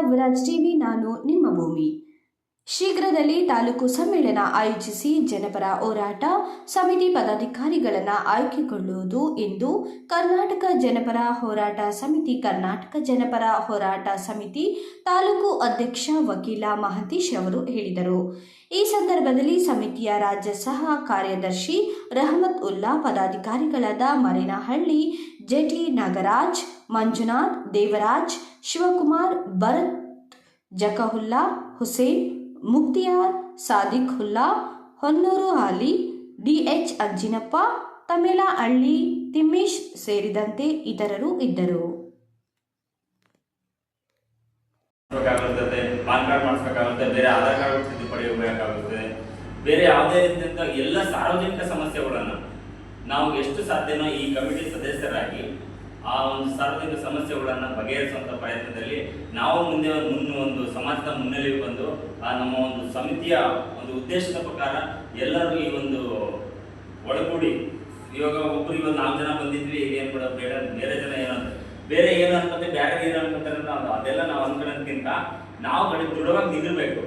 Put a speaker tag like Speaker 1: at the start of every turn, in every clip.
Speaker 1: Viraj TV ನಾನು ನಿಮ್ಮ ಭೂಮಿ. ಶೀಘ್ರದಲ್ಲಿ ತಾಲೂಕು ಸಮ್ಮೇಳನ ಆಯೋಜಿಸಿ ಜನಪರ ಹೋರಾಟ ಸಮಿತಿ ಪದಾಧಿಕಾರಿಗಳನ್ನು ಆಯ್ಕೆಗೊಳ್ಳುವುದು ಎಂದು ಕರ್ನಾಟಕ ಜನಪರ ಹೋರಾಟ ಸಮಿತಿ, ಕರ್ನಾಟಕ ಜನಪರ ಹೋರಾಟ ಸಮಿತಿ ತಾಲೂಕು ಅಧ್ಯಕ್ಷ ವಕೀಲ ಮಹತೀಶ್ ಅವರು ಹೇಳಿದರು. ಈ ಸಂದರ್ಭದಲ್ಲಿ ಸಮಿತಿಯ ರಾಜ್ಯ ಸಹ ಕಾರ್ಯದರ್ಶಿ ರಹಮತ್ ಉಲ್ಲಾ, ಪದಾಧಿಕಾರಿಗಳಾದ ಮರೇನಹಳ್ಳಿ, ಜೆಟಿ ನಾಗರಾಜ್, ಮಂಜುನಾಥ್, ದೇವರಾಜ್, ಶಿವಕುಮಾರ್, ಭರತ್ ಜಕಹುಲ್ಲಾ, ಹುಸೇನ್ ಮುಕ್ತಿಯಾರ್, ಸಾದಿಕ್ ಹುಲ್ಲಾ, ಹೊನ್ನೂರು ಹಾಲಿ, ಡಿಎಚ್ ಅಜ್ಜಿನಪ್ಪ ತಮಿಳಹಳ್ಳಿ ತಿಮ್ಮೇಶ್ ಸೇರಿದಂತೆ ಇತರರು ಇದ್ದರು.
Speaker 2: ಬೇರೆ ಬೇರೆ ಯಾವುದೇ ರೀತಿಯಂತ ಎಲ್ಲ ಸಾರ್ವಜನಿಕ ಸಮಸ್ಯೆಗಳನ್ನು ನಾವು ಎಷ್ಟು ಸಾಧ್ಯನೋ ಈ ಕಮಿಟಿ ಸದಸ್ಯರಾಗಿ ಆ ಒಂದು ಸಾರ್ವಜನಿಕ ಸಮಸ್ಯೆಗಳನ್ನು ಬಗೆಹರಿಸುವಂಥ ಪ್ರಯತ್ನದಲ್ಲಿ ನಾವು ಮುಂದೆ ಮುನ್ನ ಒಂದು ಸಮಾಜದ ಮುನ್ನೆಲೆಗೆ ಬಂದು ಆ ನಮ್ಮ ಒಂದು ಸಮಿತಿಯ ಒಂದು ಉದ್ದೇಶದ ಪ್ರಕಾರ ಎಲ್ಲರೂ ಈ ಒಂದು ಒಳಗೂಡಿ ಇವಾಗ ಒಬ್ರು ಇವಾಗ ನಾಲ್ಕು ಜನ ಬಂದಿದ್ವಿ ಏನು ಕೂಡ ಬೇಡ, ಬೇರೆ ಜನ ಏನಂತ ಬೇರೆ ಏನು ಬೇರೆ ಏನು ಅನ್ಕೊಂತಾರೆ ಅದೆಲ್ಲ ನಾವು ಅನ್ಕೊಳ್ಳೋದಕ್ಕಿಂತ ನಾವು ಕಡೆ ದೃಢವಾಗಿ ನಿಲ್ಲಬೇಕು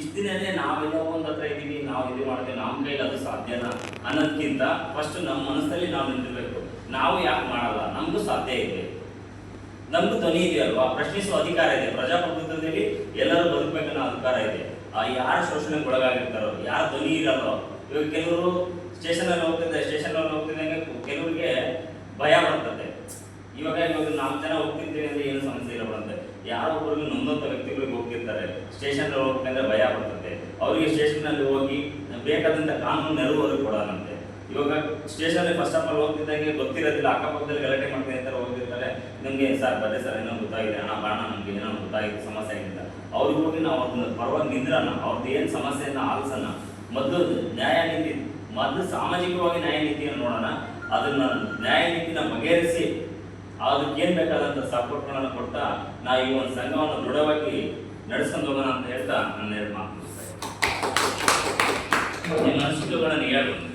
Speaker 2: ಇಷ್ಟು ದಿನನೇ ನಾವೆಲ್ಲ ಒಂದ್ ಹತ್ರ ಇದ್ದೀವಿ, ನಾವು ಇದು ಮಾಡ್ತೇವೆ ನಮ್ಮ ಕೈಲಿ ಅದು ಸಾಧ್ಯನಾ ಅನ್ನೋದಕ್ಕಿಂತ ಫಸ್ಟ್ ನಮ್ಮ ಮನಸ್ಸಲ್ಲಿ ನಾವು ನಿಂತಿರ್ಬೇಕು. ನಾವು ಯಾಕೆ ಮಾಡಲ್ಲ? ನಮಗೂ ಸಾಧ್ಯ ಇದೆ. ನಮ್ದು ಧ್ವನಿ ಇದೆಯಲ್ವಾ ಪ್ರಶ್ನಿಸುವ ಅಧಿಕಾರ ಇದೆ. ಪ್ರಜಾಪ್ರಭುತ್ವದಲ್ಲಿ ಎಲ್ಲರೂ ಬದುಕಬೇಕನ್ನೋ ಅಧಿಕಾರ ಇದೆ. ಆ ಯಾರು ಶೋಷಣೆಗೆ ಒಳಗಾಗಿರ್ತಾರೋ, ಯಾರು ಧ್ವನಿ ಇರಲ್ಲೋ ಇವಾಗ ಕೆಲವರು ಸ್ಟೇಷನ್ ಅಲ್ಲಿ ಹೋಗ್ತಿದ್ದೆ ಸ್ಟೇಷನ್ ಅಲ್ಲಿ ಹೋಗ್ತಿದ್ದಂಗೆ ಕೆಲವರಿಗೆ ಭಯ ಬರ್ತದೆ. ಇವಾಗ ಇವಾಗ ನಾಲ್ಕು ಜನ ಹೋಗ್ತಿರ್ತೀವಿ ಅಂದ್ರೆ ಏನು ಸಮಸ್ಯೆ ಇಲ್ಲ ಬರುತ್ತೆ. ಯಾರೋ ಒಬ್ಬರಿಗೆ ನೊಂದಂತ ವ್ಯಕ್ತಿಗಳಿಗೆ ಹೋಗ್ತಿರ್ತಾರೆ. ಸ್ಟೇಷನ್ ಹೋಗ್ಬೇಕಂದ್ರೆ ಭಯ ಬರ್ತದೆ. ಅವರಿಗೆ ಸ್ಟೇಷನ್ ಅಲ್ಲಿ ಹೋಗಿ ಬೇಕಾದಂತ ಕಾನೂನು ನೆರವು ಅವ್ರಿಗೆ ಕೊಡೋದಂತೆ ಇವಾಗ ಸ್ಟೇಷನ್ ಫಸ್ಟ್ ಆಫ್ ಆಲ್ ಹೋಗ್ತಿದ್ದಂಗೆ ಗೊತ್ತಿರೋದಿಲ್ಲ, ಅಕ್ಕಪಕ್ಕದಲ್ಲಿ ಗಲಾಟೆ ಮಾಡ್ತಾ ಇರ್ತಾರೆ, ಹೋಗ್ತಿರ್ತಾರೆ. ನಿಮ್ಗೆ, ಸರ್ ಬರೇ ಸರ್, ಏನೋ ಗೊತ್ತಾಗಿದೆ, ಅಣ್ಣ ಬಾಣ ನಮ್ಗೆ, ಏನೋ ಗೊತ್ತಾಗಿದೆ, ಸಮಸ್ಯೆ ಆಗಿಲ್ಲ ಅವ್ರಿಗೆ ಹೋಗಿ ನಾವು ಅದನ್ನ ಪರವಾಗಿ ನಿಂದ್ರಣ ಅವ್ರದ್ದು ಏನು ಸಮಸ್ಯೆಯನ್ನ ಆಲಿಸೋಣ ಮೊದಲು ನ್ಯಾಯ ನೀತಿ ಮೊದಲು ಸಾಮಾಜಿಕವಾಗಿ ನ್ಯಾಯ ನೀತಿಯನ್ನು ನೋಡೋಣ. ಅದನ್ನ ನ್ಯಾಯ ನೀತಿನ ಬಗೆಹರಿಸಿ, ಅದಕ್ಕೆ ಏನ್ ಬೇಕಾದಂತ ಸಪೋರ್ಟ್ಗಳನ್ನು ಕೊಡ್ತಾ ನಾವು ಈ ಒಂದು ಸಂಘವನ್ನು ದೃಢವಾಗಿ ನಡೆಸ್ಕೊಂಡು ಹೋಗೋಣ ಅಂತ ಹೇಳ್ತಾ ನನ್ನ ಮಾತು. ನಿಮ್ಮ ಅನಿಸಿಕೆಗಳನ್ನು ಹೇಳ್ಬೇಕು.